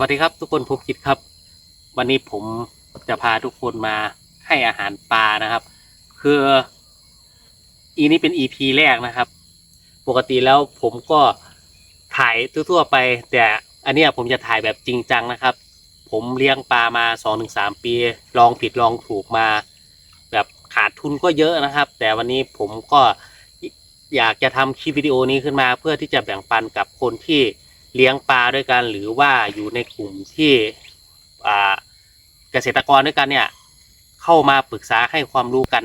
วัสดีครับทุกคนผมกิตครับ วันนี้ผมจะพาทุกคนมาให้อาหารปลานะครับ คืออีนี้เป็น EP แรกนะครับ ปกติแล้วผมก็ถ่ายทั่วๆไป แต่อันนี้ผมจะถ่ายแบบจริงจังนะครับ ผมเลี้ยงปลามา2อถึงสปี ลองผิดลองถูกมา แบบขาดทุนก็เยอะนะครับ แต่วันนี้ผมก็อยากจะทำคลิปวิดีโอนี้ขึ้นมา เพื่อที่จะแบ่งปันกับคนที่ เลี้ยงปลาด้วยกัน หรือว่าอยู่ในกลุ่มที่เกษตรกรด้วยกันเนี่ยเข้ามาปรึกษาให้ความรู้กัน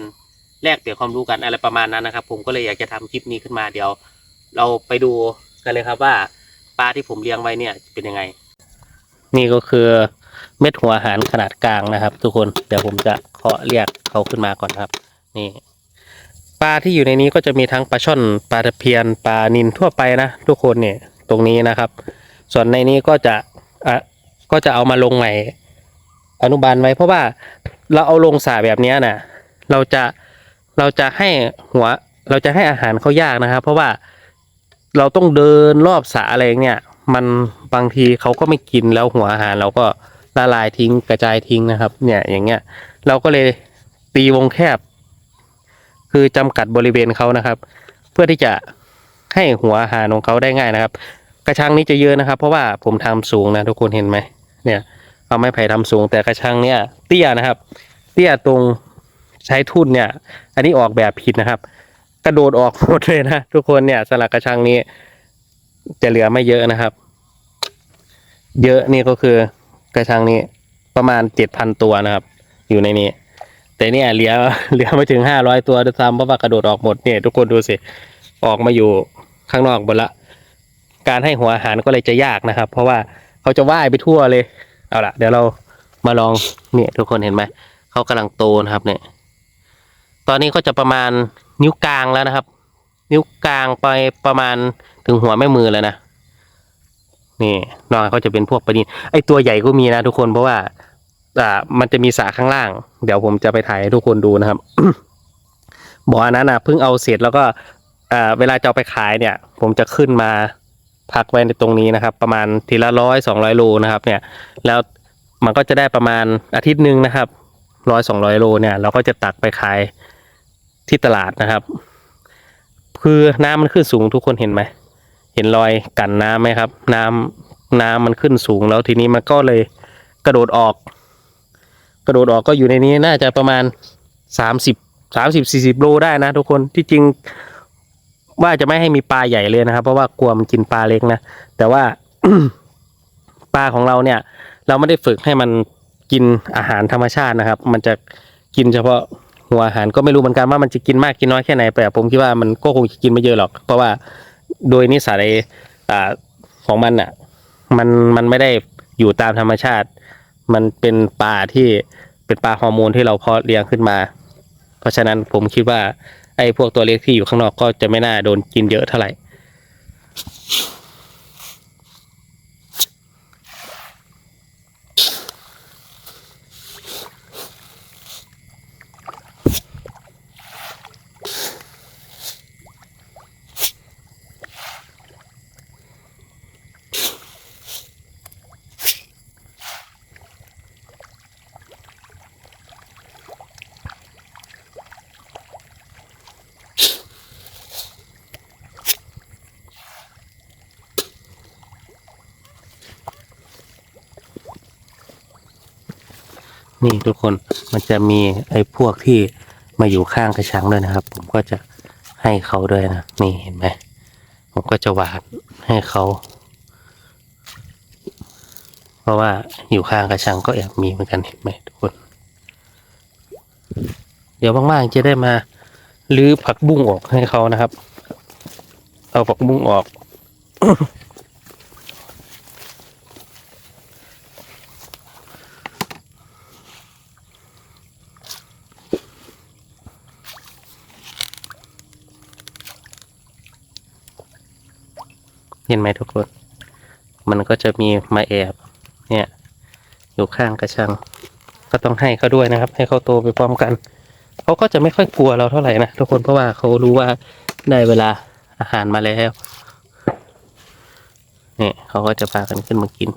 แลกเปลี่ยนความรู้กันอะไรประมาณนั้นนะครับ ผมก็เลยอยากจะทำคลิปนี้ขึ้นมาเดี๋ยว เราไปดูกันเลยครับว่าปลาที่ผมเลี้ยงไว้เนี่ยเป็นยังไง นี่ก็คือเม็ดหัวอาหารขนาดกลางนะครับ ทุกคนเดี๋ยวผมจะเคาะเรียกเขาขึ้นมาก่อนครับ นี่ปลาที่อยู่ในนี้ก็จะมีทั้งปลาช่อนปลาตะเพียนปลานินทั่วไปนะทุกคนเนี่ย ตรงนี้นะครับ ส่วนในนี้ก็จะอะก็จะเอามาลงใหม่ อนุบาลไว้ เพราะว่าเราเอาลงสาแบบนี้น่ะเราจะเราจะให้หัวเราจะให้อาหารเขายากนะครับ เพราะว่าเราต้องเดินรอบสระอะไรเงี้ยมันบางทีเขาก็ไม่กินแล้วหัวอาหารเราก็ละลายทิ้งกระจายทิ้งนะครับ เนี่ยอย่างเงี้ย เราก็เลยตีวงแคบ คือจำกัดบริเวณเขานะครับ เพื่อที่จะให้หัวอาหารของเขาได้ง่ายนะครับ ระชังนี้จะเยอะนะครับ เพราะว่าผมทำสูงนะทุกคนเห็นไหมเนี่ย เอาไม้ไผ่ทำสูง แต่กระชังเนี่ยเตี้ยนะครับ เตี้ยตรงใช้ทุ่นเนี่ย อันนี้ออกแบบผิดนะครับ กระโดดออกหมดเลยนะทุกคนเนี่ยสลักกระชังนี้ จะเหลือไม่เยอะนะครับ เยอะนี่ก็คือกระชังนี้ประมาณเจ็ดพันตัวนะครับ อยู่ในนี้แต่เนี่ยเหลือเหลือไม่ถึงห้าร้อยตัวด้วยซ้ำเพราะว่ากระโดดออกหมดเนี่ยทุกคนดูสิ ออกมาอยู่ข้างนอกหมดละ การให้หัวอาหารก็เลยจะยากนะครับ เพราะว่าเขาจะว่ายไปทั่วเลย เอาละเดี๋ยวเรามาลองเนี่ยทุกคนเห็นไหมเขากำลังโตนะครับเนี่ย ตอนนี้ก็จะประมาณนิ้วกลางแล้วนะครับ นิ้วกลางไปประมาณถึงหัวแม่มือแล้วนะนี่นอกเขาจะเป็นพวกปลานินไอตัวใหญ่ก็มีนะทุกคนเพราะว่าอ่ามันจะมีสระข้างล่าง เดี๋ยวผมจะไปถ่ายให้ทุกคนดูนะครับบ่อนนั้นนะเพิ่งเอาเสร็จแล้วก็อ่าเวลาจะเอาไปขายเนี่ย ผมจะขึ้นมา พักไว้ในตรงนี้นะครับ ประมาณทีละร้อยสองร้อยโลนะครับเนี่ยแล้วมันก็จะได้ประมาณอาทิตย์หนึ่งนะครับร้อยสองร้อยโลเนี่ยเราก็จะตักไปขายที่ตลาดนะครับ คือน้ำมันขึ้นสูงทุกคนเห็นไหมเห็นรอยกันน้ำไหมครับ น้ำน้ำมันขึ้นสูงแล้วทีนี้มันก็เลยกระโดดออก กระโดดออกก็อยู่ในนี้น่าจะประมาณสามสิบสามสิบสี่สิบโลได้นะทุกคนที่จริง ว่าจะไม่ให้มีปลาใหญ่เลยนะครับ เพราะว่ากลัวมันกินปลาเล็กนะแต่ว่าปลาของเราเนี่ย เราไม่ได้ฝึกให้มันกินอาหารธรรมชาตินะครับ มันจะกินเฉพาะหัวอาหารก็ไม่รู้เหมือนกันว่ามันจะกินมากกินน้อยแค่ไหนแต่ผมคิดว่ามันก็คงกินไม่เยอะหรอก เพราะว่าโดยนิสัยอ่าของมันอะ มันมันไม่ได้อยู่ตามธรรมชาติ มันเป็นปลาที่เป็นปลาฮอร์โมนที่เราเพาะเลี้ยงขึ้นมา เพราะฉะนั้นผมคิดว่า ไอ้พวกตัวเล็กที่อยู่ข้างนอกก็จะไม่น่าโดนกินเยอะเท่าไหร่ นี่ทุกคนมันจะมีไอ้พวกที่มาอยู่ข้างกระชังด้วยนะครับ ผมก็จะให้เขาด้วยนะนี่เห็นไหมผมก็จะหวานให้เขาเพราะว่าอยู่ข้างกระชังก็แอบมีเหมือนกันเห็นไหมทุกคน เดี๋ยวว่างๆจะได้มาลื้อผักบุ้งออกให้เขานะครับ เอาผักบุ้งออก เห็นไหมทุกคน มันก็จะมีมาแอบ เนี่ย อยู่ข้างกระชัง ก็ต้องให้เขาด้วยนะครับ ให้เขาโตไปพร้อมกัน เขาก็จะไม่ค่อยกลัวเราเท่าไหร่นะทุกคนเพราะว่าเขารู้ว่าได้เวลาอาหารมาแล้ว เนี่ยเขาก็จะพากันขึ้นมากิน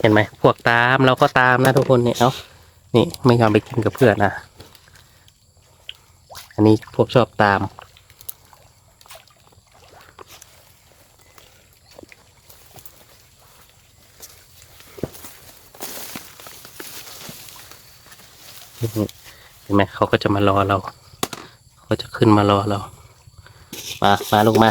เห็นไหมพวกตามเราก็ตามนะทุกคนเนี่ยเอา นี่ไม่ยอมไปกินกับเพื่อนนะ อันนี้พวกชอบตาม เห็นไหมเขาก็จะมารอเรา เขาจะขึ้นมารอเรา มา มาลูกมา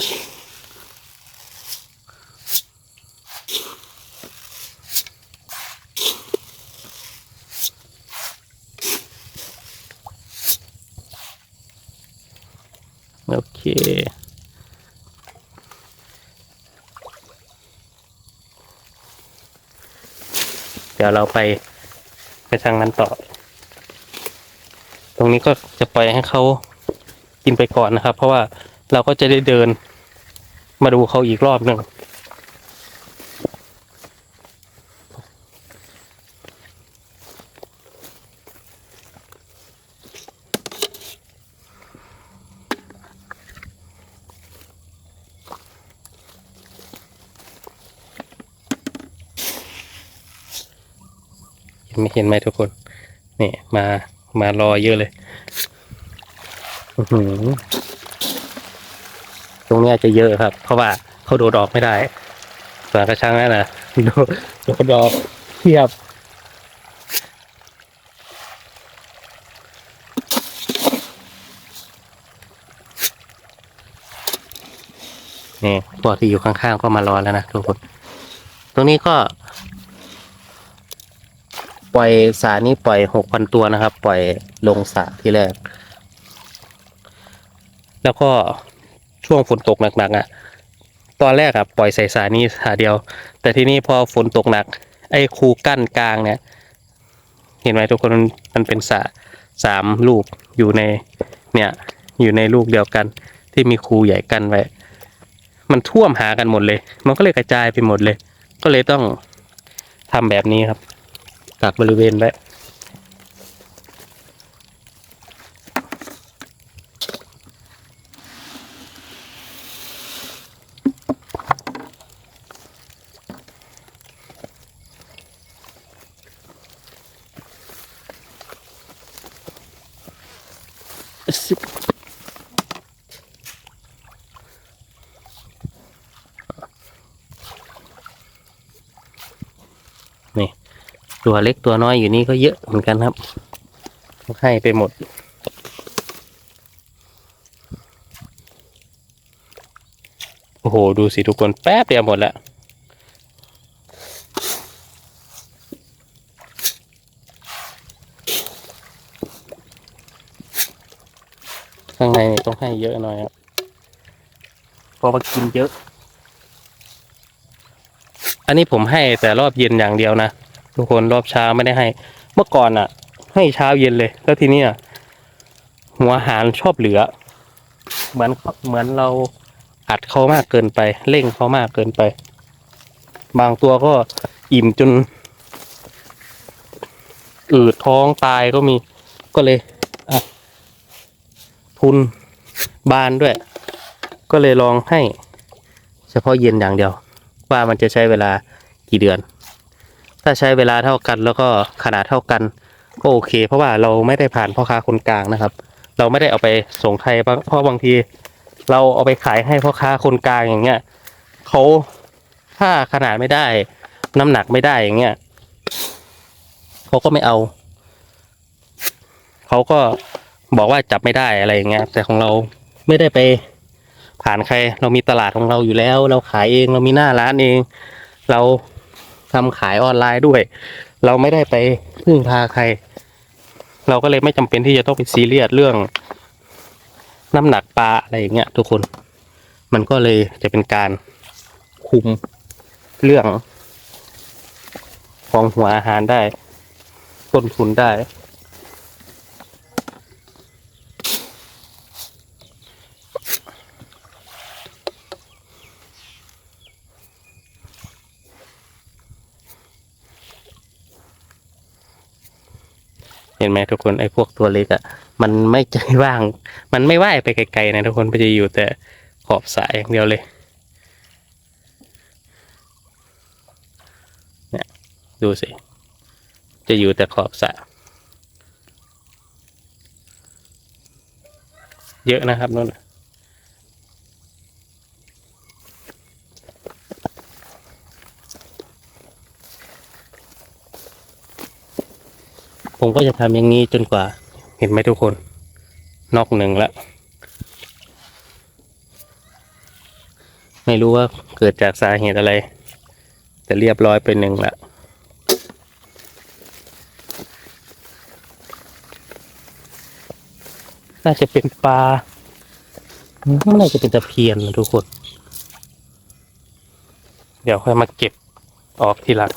โอ เคเดี๋ยวเราไปไปทางนั้นต่อ ตรงนี้ก็จะปล่อยให้เขากินไปก่อนนะครับ เพราะว่าเราก็จะได้เดินมาดูเขาอีกรอบหนึ่ง ห็นไหมเห็นไหมทุกคนนี่มามารอเยอะเลยตรงนี้จะเยอะครับ เพราะว่าเขาโดดออกไม่ได้ส่วนกระชังนั่นนะโดดโดดออกเทียบนี่พวกที่อยู่ข้างๆก็มารอแล้วนะทุกคน ตรงนี้ก็ ปล่อยสานี้ปล่อยหกพันตัวนะครับ ปล่อยลงสระที่แรก แล้วก็ช่วงฝนตกหนักๆอะ ตอนแรกอะปล่อยใส่สานี้สาเดียว แต่ที่นี้พอฝนตกหนัก ไอ้คูกั้นกลางเนี่ย เห็นไหมทุกคนมันเป็นสระสามลูกอยู่ในเนี่ยอยู่ในลูกเดียวกัน ที่มีคูใหญ่กันไว้มันท่วมหากันหมดเลย มันก็เลยกระจายไปหมดเลย ก็เลยต้องทำแบบนี้ครับ กักบริเวณไว้ นี่ ตัวเล็กตัวน้อยอยู่นี่ก็เยอะเหมือนกันครับ ให้ไปหมด โอ้โห ดูสิทุกคนแป๊บเดียวหมดแล้วข้างในต้องให้เยอะหน่อยครับเพราะว่ากินเยอะ อันนี้ผมให้แต่รอบเย็นอย่างเดียวนะ ทุกคนรอบเช้าไม่ได้ให้ เมื่อก่อนอะ ให้เช้าเย็นเลย แล้วทีนี้หัวอาหารชอบเหลือ เหมือนเหมือนเราอัดเขามากเกินไป เร่งเขามากเกินไป บางตัวก็อิ่มจน อืดท้องตายก็มีก็เลยทุนบานด้วย ก็เลยลองให้ เฉพาะเย็นอย่างเดียว ว่ามันจะใช้เวลากี่เดือน ถ้าใช้เวลาเท่ากัน แล้วก็ขนาดเท่ากัน ก็โอเค เพราะว่าเราไม่ได้ผ่านพ่อค้าคนกลางนะครับ เราไม่ได้เอาไปส่งใครเพราะบางที เราเอาไปขายให้พ่อค้าคนกลางอย่างเงี้ยเขาถ้าขนาดไม่ได้ น้ำหนักไม่ได้อย่างเงี้ยเขาก็ไม่เอาเขาก็บอกว่าจับไม่ได้อะไรอย่างเงี้ยแต่ของเราไม่ได้ไปผ่านใคร เรามีตลาดของเราอยู่แล้ว เราขายเองเรามีหน้าร้านเอง เรา ทำขายออนไลน์ด้วย เราไม่ได้ไปพึ่งพาใคร เราก็เลยไม่จำเป็นที่จะต้องไปซีเรียสเรื่องน้ำหนักปลาอะไรอย่างเงี้ยทุกคน มันก็เลยจะเป็นการคุมเรื่อง ของหัวอาหารได้ต้นทุนได้ ห็นไหมทุกคนไอ้พวกตัวเล็กอะ่ะมันไม่ใจว่าง มันไม่ว่ายไปไกลๆนะทุกคนมันจะอยู่แต่ขอบสายอย่างเดียวเลยเนี่ยดูสิ จะอยู่แต่ขอบสระเยอะนะครับนู่น ผมก็จะทำอย่างนี้จนกว่า เห็นไหมทุกคน นอกหนึ่งแล้วไม่รู้ว่าเกิดจากสาเหตุอะไร แต่เรียบร้อยไปหนึ่งละน่าจะเป็นปลาอืมน่าจะเป็นตะเพียนนะทุกคน เดี๋ยวค่อยมาเก็บออกทีหลัง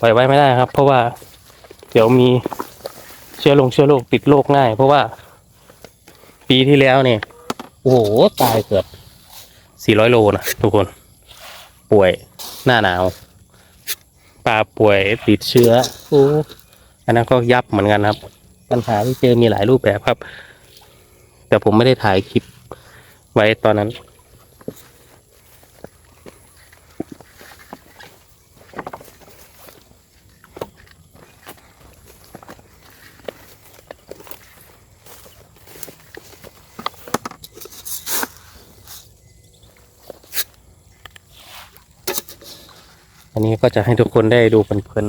ปล่อยไว้ไม่ได้ครับ เพราะว่า เดี๋ยวมีเชื้อลงเชื้อโรคติดโรคง่าย เพราะว่า ปีที่แล้วเนี่ย โอ้โห ตายเกือบสี่ร้อยโลนะทุกคน ป่วยหน้าหนาวปลาป่วยติดเชื้อโอ้อันนั้นก็ยับเหมือนกันครับ ปัญหาที่เจอมีหลายรูปแบบครับ แต่ผมไม่ได้ถ่ายคลิปไว้ตอนนั้น นนี้ก็จะให้ทุกคนได้ดูเพลิน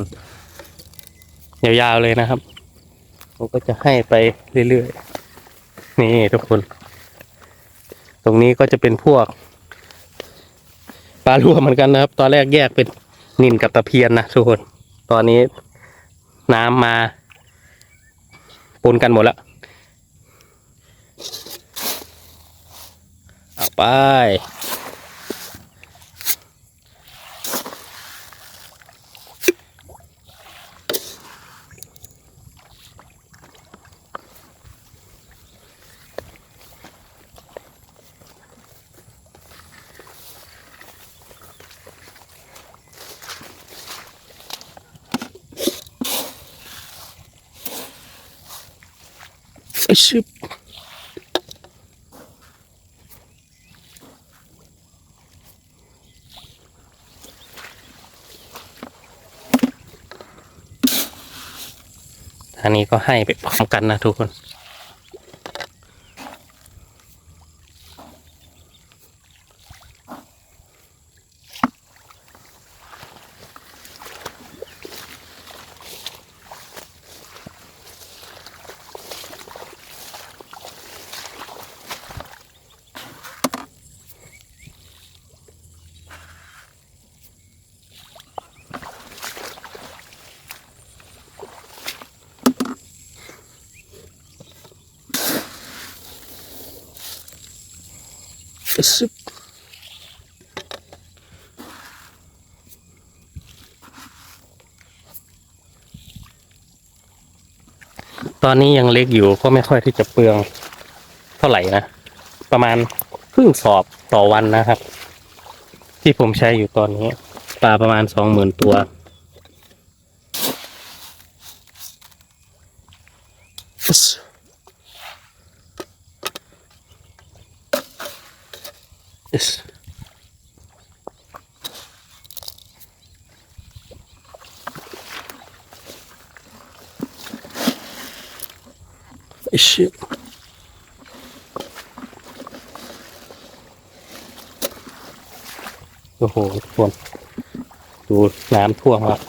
ๆยาวๆเลยนะครับผมก็จะให้ไปเรื่อยๆนี่ทุกคน ตรงนี้ก็จะเป็นพวกปลาลัวเหมือนกันนะครับ ตอนแรกแยกเป็นนินกับตะเพียนนะทุกคนตอนนี้น้ำมาปนกันหมดแล้วเอาไป ชึบอันนี้ก็ให้ไปพร้อมกันนะทุกคน ชึบตอนนี้ยังเล็กอยู่ก็ไม่ค่อยที่จะเปลืองเท่าไหร่นะ ประมาณครึ่งสอบต่อวันนะครับ ที่ผมใช้อยู่ตอนนี้ ปลาประมาณสองหมื่นตัว Yes. Shit. โอ้โหทุกคนดูน้ำท่วมครับ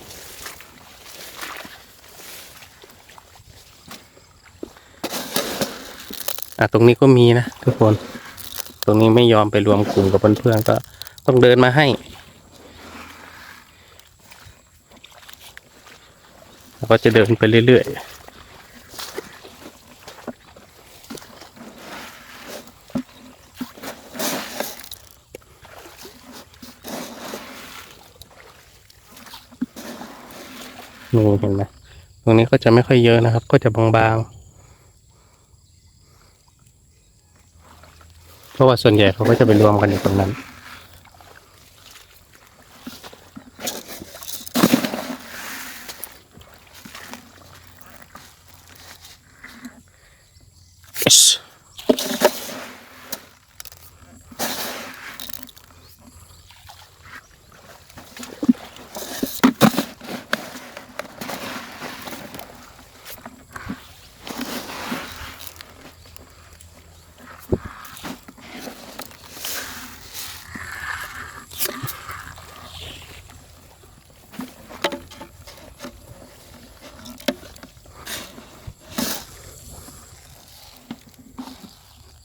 อะตรงนี้ก็มีนะทุกคน ตรงนี้ไม่ยอมไปรวมกลุ่มกับเพื่อนๆก็ต้องเดินมาให้แล้วก็จะเดินไปเรื่อยๆนี่เห็นไหมตรงนี้ก็จะไม่ค่อยเยอะนะครับ ก็จะบางๆ เพราะว่าส่วนใหญ่เขาก็จะไปรวมกันอยู่ตรงนั้น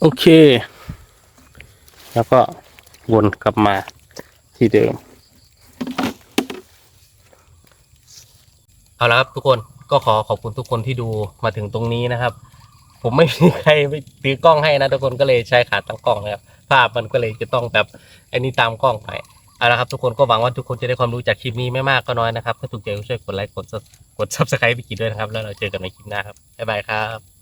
โอเค แล้วก็วนกลับมาที่เดิม เอาละครับทุกคนก็ขอขอบคุณทุกคนที่ดูมาถึงตรงนี้นะครับ ผมไม่มีใครไปถือกล้องให้นะทุกคนก็เลยใช้ขาตั้งกล้องนะครับ ภาพมันก็เลยจะต้องแบบอ้นี่ตามกล้องไปเอาละครับทุกคนก็หวังว่าทุกคนจะได้ความรู้จากคลิปนี้ไม่มากก็น้อยนะครับถ้าถูกใจก็ช่วยกดไลค์กดกดซับสไครต์ไปกินด้วยนะครับ แล้วเราเจอกันในคลิปหน้าครับบ๊ายบายครับ